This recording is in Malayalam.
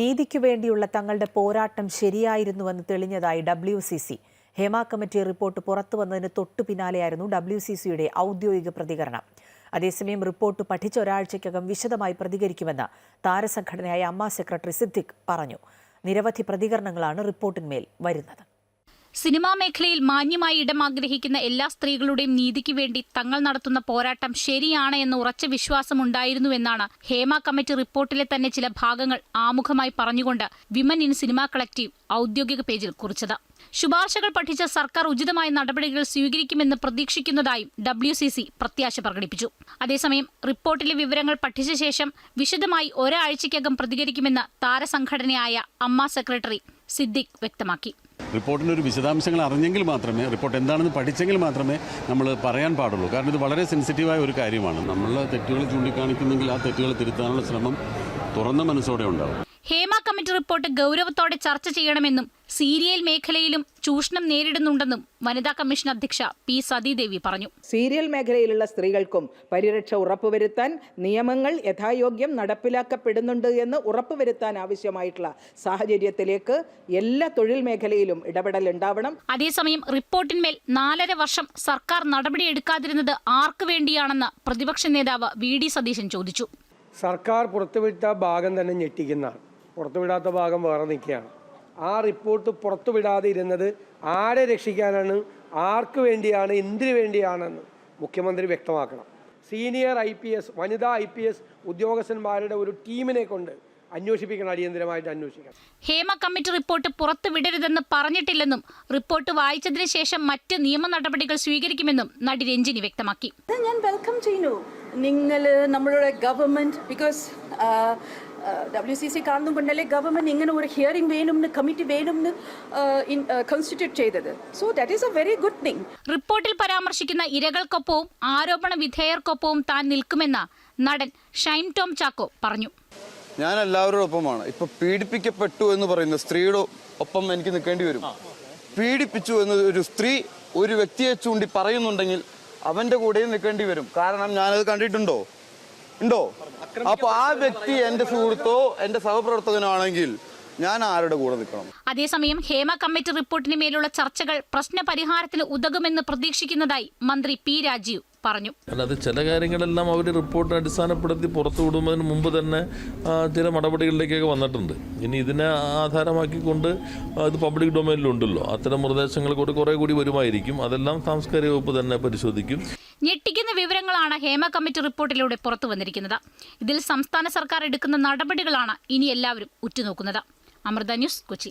നീതിക്കു വേണ്ടിയുള്ള തങ്ങളുടെ പോരാട്ടം ശരിയായിരുന്നുവെന്ന് തെളിഞ്ഞതായി W C C Hema committee report പുറത്തു വന്നതിന് തൊട്ടു പിന്നാലെയായിരുന്നു ഡബ്ല്യു സി സിയുടെ ഔദ്യോഗിക പ്രതികരണം. അതേസമയം റിപ്പോർട്ട് പഠിച്ച ഒരാഴ്ചയ്ക്കകം വിശദമായി പ്രതികരിക്കുമെന്ന് താരസംഘടനയായ അമ്മ സെക്രട്ടറി സിദ്ദിഖ് പറഞ്ഞു. നിരവധി പ്രതികരണങ്ങളാണ് റിപ്പോർട്ടിന്മേൽ വരുന്നത്. സിനിമാ മേഖലയിൽ മാന്യമായി ഇടം ആഗ്രഹിക്കുന്ന എല്ലാ സ്ത്രീകളുടെയും നീതിക്ക് വേണ്ടി തങ്ങൾ നടത്തുന്ന പോരാട്ടം ശരിയാണ് എന്ന് ഉറച്ച വിശ്വാസം വിശ്വാസമുണ്ടായിരുന്നുവെന്നാണ് ഹേമ കമ്മിറ്റി റിപ്പോർട്ടിലെ തന്നെ ചില ഭാഗങ്ങൾ ആമുഖമായി പറഞ്ഞുകൊണ്ട് വിമൻ ഇൻ സിനിമാ കളക്റ്റീവ് ഔദ്യോഗിക പേജിൽ കുറിച്ചത്. ശുപാർശകൾ പഠിച്ച സർക്കാർ ഉചിതമായ നടപടികൾ സ്വീകരിക്കുമെന്ന് പ്രതീക്ഷിക്കുന്നതായും ഡബ്ല്യു സി സി പ്രത്യാശ പ്രകടിപ്പിച്ചു. അതേസമയം റിപ്പോർട്ടിലെ വിവരങ്ങൾ പഠിച്ച ശേഷം വിശദമായി ഒരാഴ്ചയ്ക്കകം പ്രതികരിക്കുമെന്ന് താരസംഘടനയായ അമ്മ സെക്രട്ടറി സിദ്ദിഖ് വ്യക്തമാക്കി. റിപ്പോർട്ടിന്റെ ഒരു വിശദാംശങ്ങൾ അറിഞ്ഞെങ്കിൽ മാത്രമേ റിപ്പോർട്ട് എന്താണെന്ന് പഠിച്ചെങ്കിൽ മാത്രമേ നമ്മൾ പറയാൻ പാടുള്ളൂ. കാരണം ഇത് വളരെ സെൻസിറ്റീവായ ഒരു കാര്യമാണ്. നമ്മൾ തെറ്റുകൾ ചൂണ്ടിക്കാണിക്കുന്നെങ്കിൽ ആ തെറ്റുകൾ തിരുത്താനുള്ള ശ്രമം തുറന്ന മനസ്സോടെ ഉണ്ടാവും. ഹേമ കമ്മിറ്റി റിപ്പോർട്ട് ഗൗരവത്തോടെ ചർച്ച ചെയ്യണമെന്നും സീരിയൽ മേഖലയിലും ചൂഷണം നേരിടുന്നുണ്ടെന്നും വനിതാ കമ്മീഷൻ അധ്യക്ഷ പി സതീദേവി പറഞ്ഞു. സീരിയൽ മേഖലയിലുള്ള സ്ത്രീകൾക്കും പരിരക്ഷ ഉറപ്പുവരുത്താൻ നിയമങ്ങൾ യഥായോഗ്യം നടപ്പിലാക്കപ്പെടുന്നുണ്ട് എന്ന് ഉറപ്പുവരുത്താൻ ആവശ്യമായിട്ടുള്ള സാഹചര്യത്തിലേക്ക് എല്ലാ തൊഴിൽ മേഖലയിലും ഇടപെടൽ ഉണ്ടാവണം. അതേസമയം റിപ്പോർട്ടിന്മേൽ നാലര വർഷം സർക്കാർ നടപടിയെടുക്കാതിരുന്നത് ആർക്കു വേണ്ടിയാണെന്ന് പ്രതിപക്ഷ നേതാവ് വി ഡി സതീശൻ ചോദിച്ചു. സർക്കാർ പുറത്തുവിട്ട ഭാഗം തന്നെ ഞെട്ടിക്കുന്നതാണ്. പുറത്തുവിടാത്ത ഭാഗം വേറെ നിൽക്കുകയാണ്. ആ റിപ്പോർട്ട് പുറത്തുവിടാതെ ഇരുന്നത് ആരെ രക്ഷിക്കാനാണ്? ആർക്ക് വേണ്ടിയാണ്? എന്തിനു വേണ്ടിയാണെന്ന് മുഖ്യമന്ത്രി വ്യക്തമാക്കണം. സീനിയർ ഐ പി എസ് വനിതാ ഐ പി എസ് ഉദ്യോഗസ്ഥന്മാരുടെ ഒരു ടീമിനെ കൊണ്ട് അന്വേഷിപ്പിക്കണം അടിയന്തരമായിട്ട് അന്വേഷിക്കണം. ഹേമ കമ്മിറ്റി റിപ്പോർട്ട് പുറത്തുവിടരുതെന്ന് പറഞ്ഞിട്ടില്ലെന്നും റിപ്പോർട്ട് വായിച്ചതിന് ശേഷം മറ്റ് നിയമ നടപടികൾ സ്വീകരിക്കുമെന്നും നടി രഞ്ജിനി വ്യക്തമാക്കി. ഞാൻ വെൽക്കം ചെയ്യുന്നു. നിങ്ങൾ നമ്മളുടെ government because W C C കാരണം കൊണ്ടല്ലേ ഗവൺമെന്റ് ഇങ്ങനെ ഒരു ഹിയറിംഗ് വേണമെന്ന് കമ്മിറ്റി വേണമെന്ന് കോൺസ്റ്റിറ്റ്യൂട്ട് ചെയ്തത്. So that is a very good thing റിപ്പോർട്ടിൽ പരാമർശിക്കുന്ന ഇരകൾക്കൊപ്പവും ആരോപണ വിധേയർക്കൊപ്പവും താൻ നിൽക്കുമെന്ന് നടൻ ഷൈൻ ടോം ചാക്കോ പറഞ്ഞു. ഞാൻ എല്ലാവരുടെ ഒപ്പമാണ് ഇപ്പൊ പീഡിപ്പിക്കപ്പെട്ടു എന്ന് പറയുന്ന സ്ത്രീയുടെ ഒപ്പം എനിക്ക് നിൽക്കേണ്ടി വരും. പീഡിപ്പിച്ചു എന്ന് ഒരു സ്ത്രീ ഒരു വ്യക്തിയെ ചൂണ്ടി പറയുന്നുണ്ടെങ്കിൽ അവന്റെ കൂടെയും നിൽക്കേണ്ടി വരും. കാരണം ഞാനത് കണ്ടിട്ടുണ്ടോ? ഉണ്ടോ? അപ്പൊ ആ വ്യക്തി എന്റെ സുഹൃത്തോ എന്റെ സഹപ്രവർത്തകനാണെങ്കിൽ ഞാൻ ആരുടെ കൂടെ നിൽക്കണം? അതേസമയം ഹേമ കമ്മിറ്റി റിപ്പോർട്ടിന് മേലുള്ള ചർച്ചകൾ പ്രശ്നപരിഹാരത്തിന് ഉതകുമെന്ന് പ്രതീക്ഷിക്കുന്നതായി മന്ത്രി പി രാജീവ് പറഞ്ഞു. അല്ലാതെ ചില കാര്യങ്ങളെല്ലാം അവർ റിപ്പോർട്ട് അടിസ്ഥാനപ്പെടുത്തി പുറത്തു വിടുന്നതിന് മുമ്പ് തന്നെ ചില നടപടികളിലേക്കൊക്കെ വന്നിട്ടുണ്ട്. ഇനി ഇതിനെ ആധാരമാക്കിക്കൊണ്ട് ഇത് പബ്ലിക് ഡൊമൈനിലുണ്ടല്ലോ. അത്തരം നിർദ്ദേശങ്ങൾ കൂടി കുറേ കൂടി വരുമായിരിക്കും. അതെല്ലാം സാംസ്കാരിക വകുപ്പ് തന്നെ പരിശോധിക്കും. ഞെട്ടിക്കുന്ന വിവരങ്ങളാണ് ഹേമ കമ്മിറ്റി റിപ്പോർട്ടിലൂടെ പുറത്തു വന്നിരിക്കുന്നത്. ഇതിൽ സംസ്ഥാന സർക്കാർ എടുക്കുന്ന നടപടികളാണ് ഇനി എല്ലാവരും ഉറ്റുനോക്കുന്നത്. അമൃത ന്യൂസ് കൊച്ചി.